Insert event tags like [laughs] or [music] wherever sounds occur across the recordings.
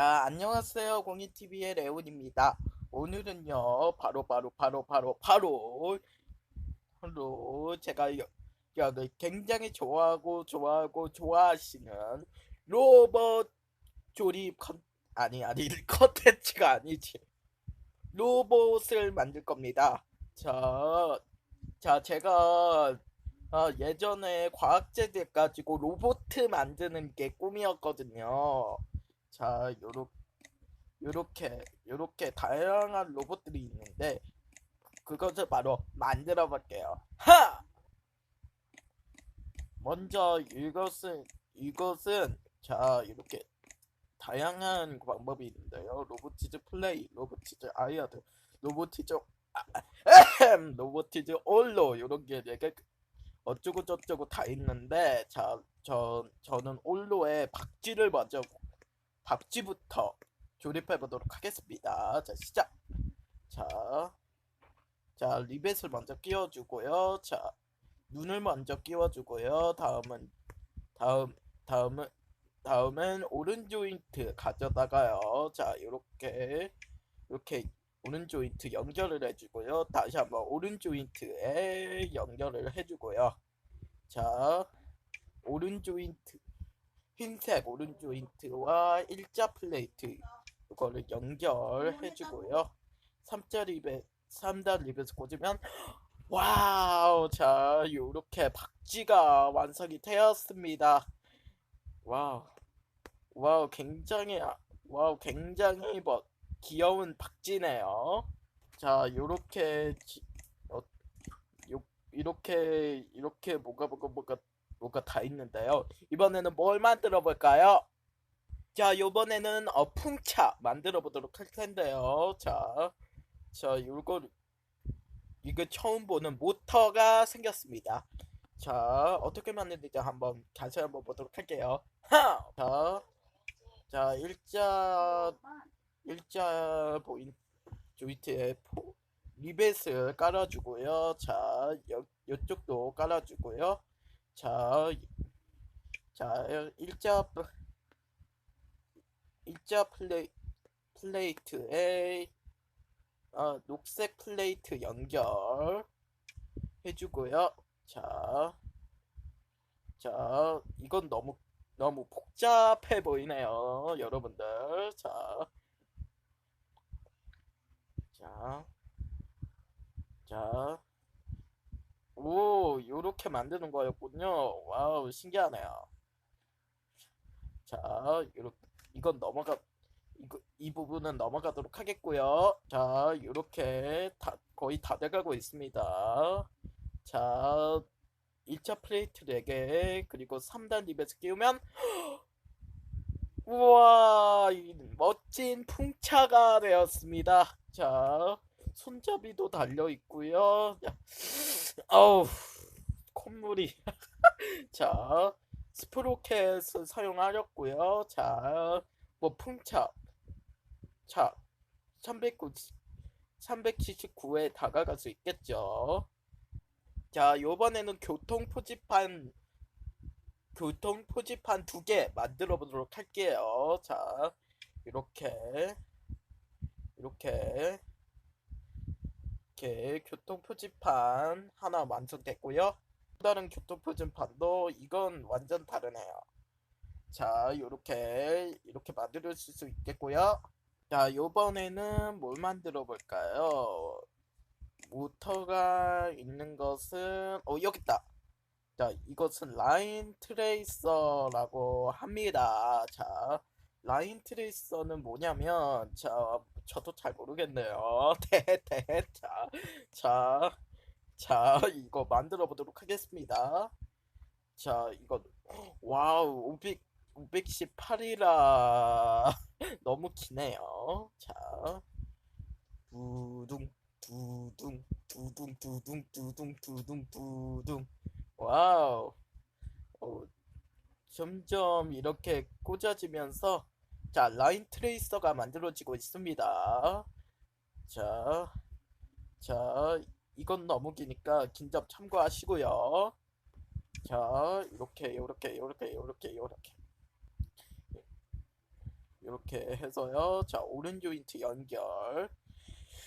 자, 안녕하세요. 공이TV의 레온입니다. 오늘은요, 바로, 바로, 바로, 바로, 바로, 바로, 제가 여, 여기 굉장히 좋아하고, 좋아하고, 좋아하시는 로봇 조립 컨, 아니, 아니, [laughs] 컨텐츠가 아니지. 로봇을 만들 겁니다. 자, 자, 제가 아, 예전에 과학자들 가지고 로봇 만드는 게 꿈이었거든요. 자, 요렇게, 요렇게, 요렇게 다양한 로봇들이 있는데, 그것을 바로 만들어 볼게요. 하! 먼저 이것은, 이것은, 자, 이렇게 다양한 방법이 있는데요. 로보티즈 플레이, 로보티즈 아이아드, 로보티즈, 아, 아흠, 로보티즈 올로, 요런 게 되게 어쩌고 저쩌고 다 있는데, 자, 저, 저는 올로에 박쥐를 먼저 박쥐부터 조립해 보도록 하겠습니다. 자, 시작. 자, 자, 리벳을 먼저 끼워주고요. 자, 눈을 먼저 끼워주고요. 다음은, 다음, 다음은, 다음은 오른 조인트 가져다가요. 자, 요렇게, 이렇게 오른 조인트 연결을 해주고요. 다시 한번 오른 조인트에 연결을 해주고요. 자, 오른 조인트, 흰색 오른 조인트와 일자 플레이트 이거를 연결해주고요. 3자 리벳, 3단 리벳을 꽂으면 와우, 자, 요렇게 박쥐가 완성이 되었습니다. 와우, 와우, 굉장히, 아- 와우, 굉장히 뭐 귀여운 박쥐네요. 자, 요렇게, 지- 어, 요, 이렇게, 이렇게 뭐가, 뭐가, 뭐가, 뭐가 다 있는데요. 이번에는 뭘 만들어 볼까요? 자, 요번에는 어, 풍차 만들어 보도록 할 텐데요. 자, 자, 요거, 이거 처음 보는 모터가 생겼습니다. 자, 어떻게 만드는지 한번 다시 한번 보도록 할게요. 하! 자, 자, 일자, 일자 보인 조이트에 포, 리벳을 깔아주고요. 자, 여, 이쪽도 깔아주고요. 자, 자, 일자, 플- 일자 플레이, 플레이트에 어, 녹색 플레이트 연결 해주고요. 자, 자, 이건 너무 너무 복잡해 보이네요, 여러분들. 자, 자, 자, 오, 요렇게 만드는 거였군요. 와우, 신기하네요. 자, 요렇게 이건 넘어가 이거 이 부분은 넘어가도록 하겠고요. 자, 요렇게 다 거의 다 돼가고 있습니다. 자, 1차 플레이트 4개 그리고 3단 리벳을 끼우면 우와, 이 멋진 풍차가 되었습니다. 자, 손잡이도 달려 있고요. 야, 어우, 콧물이. [laughs] 자, 스프로켓을 사용하였고요. 자, 뭐 풍차, 자, 390, 379에 다가갈 수 있겠죠. 자, 요번에는 교통 표지판, 교통 표지판 두 개 만들어 보도록 할게요. 자, 이렇게, 이렇게, 이렇게 교통 표지판 하나 완성됐고요. 또 다른 교통 표지판도 이건 완전 다르네요. 자, 요렇게, 이렇게 만들 수 있겠고요. 자, 요번에는 뭘 만들어 볼까요? 모터가 있는 것은 어 여기 있다. 자, 이것은 라인 트레이서라고 합니다. 자, 라인 트레이서는 뭐냐면 자, 저도 잘 모르겠네요. 대대 [laughs] 자, 자, 자, 이거 만들어 보도록 하겠습니다. 자, 이거 와우, 500 518이라 [laughs] 너무 기네요. 자, 두둥 두둥 두둥 두둥 두둥 두둥 두둥 와우 어, 점점 이렇게 꽂아지면서 자 라인 트레이서가 만들어지고 있습니다 자, 자 이건 너무 기니까 긴 점 참고하시고요 자 이렇게 이렇게 이렇게 이렇게 이렇게 이렇게 해서요. 자, 오른 조인트 연결.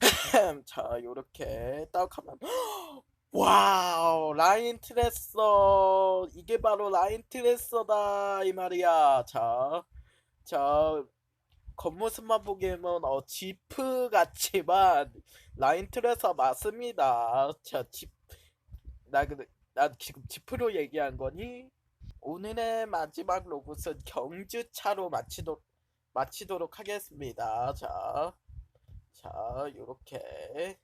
[laughs] 자, 요렇게 딱 하면 [gasps] 와우, 라인 트레서. 이게 바로 라인 트레서다 이 말이야. 자. 자, 겉모습만 보기에는 어 지프 같지만 라인 트레서 맞습니다. 자, 지, 나, 그- 나 지금 지프로 얘기한 거니? 오늘의 마지막 로봇은 경주차로 마치도, 마치도록 하겠습니다. 자, 자, 요렇게.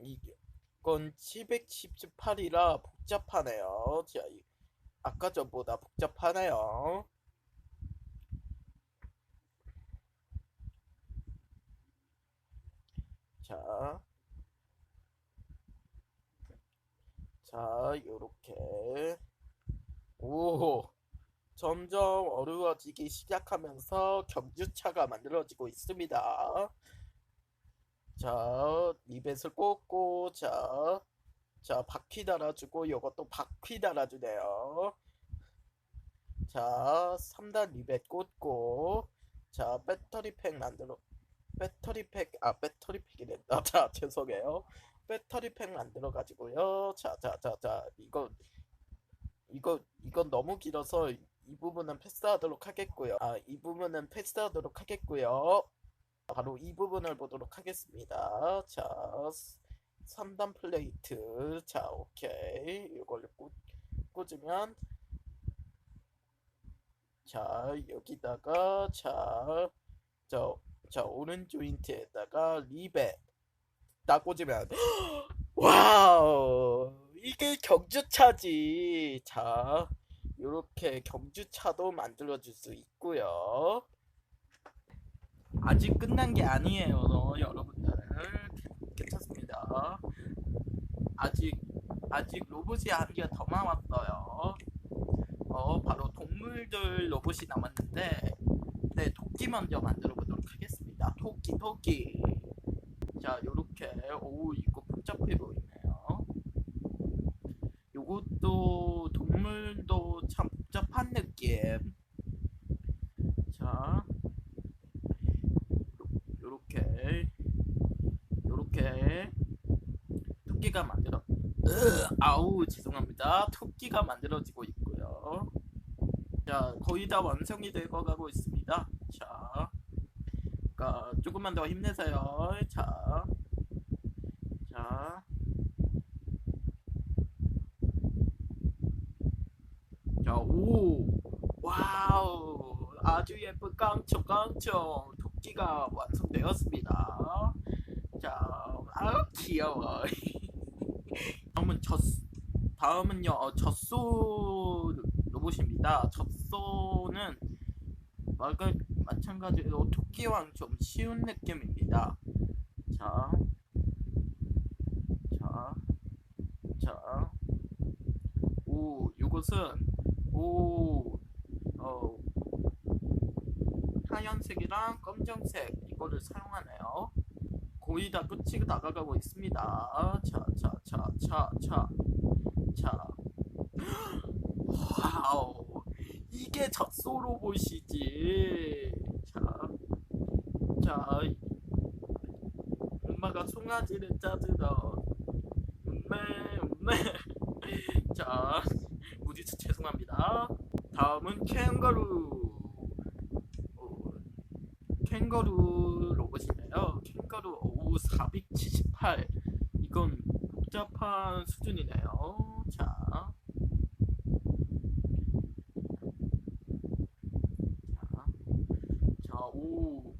이건 718이라 복잡하네요. 자, 이- 아까 전보다 복잡하네요. 자, 자, 요렇게. 오, 점점 어려워지기 시작하면서 경주차가 만들어지고 있습니다. 자, 리벳을 꽂고, 자, 자, 바퀴 달아주고, 요것도 바퀴 달아주네요. 자, 3단 리벳 꽂고, 자, 배터리 팩 만들어, 배터리 팩, 아, 배터리 팩이 된다. 자, 죄송해요. 배터리 팩 만들어 가지고요. 자, 자, 자, 자, 이거, 이거, 이건 너무 길어서 이 부분은 패스하도록 하겠고요. 아, 이 부분은 패스하도록 하겠고요. 바로 이 부분을 보도록 하겠습니다. 자, 3단 플레이트. 자, 오케이. 이걸 꽂, 꽂으면, 자, 여기다가, 자, 자, 자, 오른 조인트에다가 리벳 딱 꽂으면, [gasps] 와우! 이게 경주차지. 자, 요렇게 경주차도 만들어줄 수 있고요. 아직 끝난 게 아니에요, 여러분들. 괜찮습니다. 아직 아직 로봇이 한 개 더 남았어요. 어, 바로 동물들 로봇이 남았는데, 네, 토끼 먼저 만들어 보도록 하겠습니다. 토끼, 토끼. 자, 요렇게, 오, 이거 복잡해 보이네요. 요것도 동물도 참 복잡한 느낌. 자, 요렇게, 요렇게, 토끼가 만들어, 으, 아우, 죄송합니다. 토끼가 만들어지고 있고요. 자, 거의 다 완성이 되어 가고 있습니다. 자, 그러니까 조금만 더 힘내세요. 자, 자, 자, 오, 와우, 아주 예쁜 깡총 깡총 토끼가 완성되었습니다. 자, 아우 귀여워. [laughs] 다음은 젖, 다음은요 어, 젖소 로봇입니다. 젖소는 말과 마찬가지로 토끼왕 좀 쉬운 느낌입니다. 자, 자, 자, 오, 이것은 오, 어, 하얀색이랑 검정색 이거를 사용하네요. 거의 다 끝이 나가고 있습니다. 자, 자, 자, 자, 자, 자. [gasps] 와우, 이게 젖소 로봇이지. 자, 자, 엄마가 송아지를 짜주러. 음메, 음메. 자, 무지수 죄송합니다. 다음은 캥거루. 어, 캥거루 로봇이네요. 캥거루 O 478. 이건 복잡한 수준이네요. 자, 자, 오,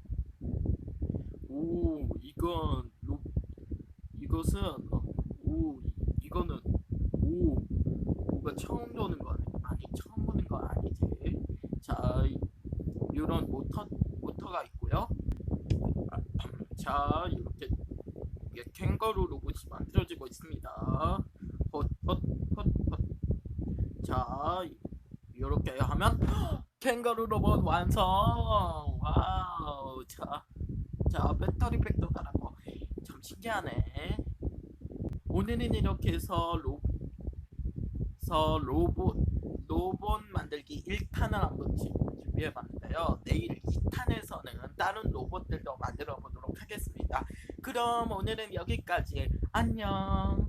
이건 로, 이것은 어, 오, 이거는 오, 오가 처음 도는 거 아니, 아니 처음 보는 거 아니지? 자, 이런 모터 모터가 있고요. 아, 자, 이렇게 이게 캥거루 로봇이 만들어지고 있습니다. 헛, 헛, 헛, 헛. 자, 이렇게 하면 [gasps] 캥거루 로봇 완성. 와우. 자, 자 배터리 팩도 달았고 참 신기하네. 오늘은 이렇게 해서 로, 서 로봇 로봇 만들기 1탄을 한번 지- 준비해봤는데요. 내일 2탄에서는 다른 로봇들도 만들어 보도록 하겠습니다. 그럼 오늘은 여기까지. 안녕.